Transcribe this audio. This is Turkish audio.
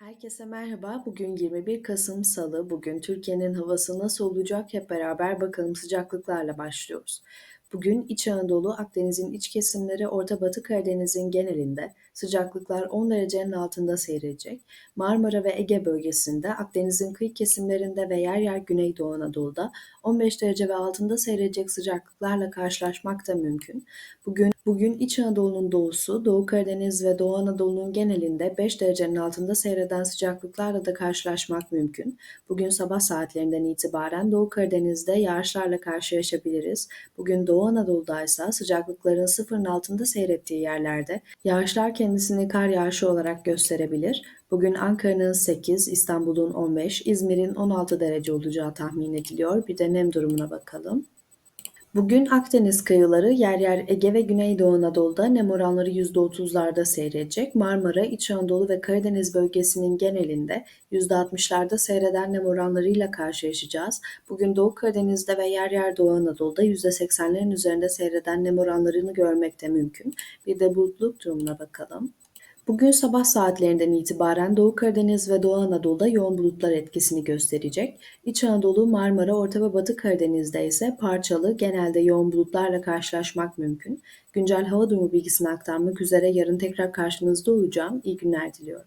Herkese merhaba. Bugün 21 Kasım Salı. Bugün Türkiye'nin havası nasıl olacak hep beraber bakalım sıcaklıklarla başlıyoruz. Bugün İç Anadolu, Akdeniz'in iç kesimleri, Orta Batı Karadeniz'in genelinde sıcaklıklar 10 derecenin altında seyredecek. Marmara ve Ege bölgesinde, Akdeniz'in kıyı kesimlerinde ve yer yer Güneydoğu Anadolu'da 15 derece ve altında seyredecek sıcaklıklarla karşılaşmak da mümkün. Bugün Bugün İç Anadolu'nun doğusu, Doğu Karadeniz ve Doğu Anadolu'nun genelinde 5 derecenin altında seyreden sıcaklıklarla da karşılaşmak mümkün. Bugün sabah saatlerinden itibaren Doğu Karadeniz'de yağışlarla karşılaşabiliriz. Bugün Doğu Anadolu'da ise sıcaklıkların sıfırın altında seyrettiği yerlerde yağışlar kendisini kar yağışı olarak gösterebilir. Bugün Ankara'nın 8, İstanbul'un 15, İzmir'in 16 derece olacağı tahmin ediliyor. Bir de nem durumuna bakalım. Bugün Akdeniz kıyıları yer yer Ege ve Güneydoğu Anadolu'da nem oranları %30'larda seyredecek. Marmara, İç Anadolu ve Karadeniz bölgesinin genelinde %60'larda seyreden nem oranlarıyla karşılaşacağız. Bugün Doğu Karadeniz'de ve yer yer Doğu Anadolu'da %80'lerin üzerinde seyreden nem oranlarını görmek de mümkün. Bir de bulutluk durumuna bakalım. Bugün sabah saatlerinden itibaren Doğu Karadeniz ve Doğu Anadolu'da yoğun bulutlar etkisini gösterecek. İç Anadolu, Marmara, Orta ve Batı Karadeniz'de ise parçalı, genelde yoğun bulutlarla karşılaşmak mümkün. Güncel hava durumu bilgisini aktarmak üzere yarın tekrar karşınızda olacağım. İyi günler diliyorum.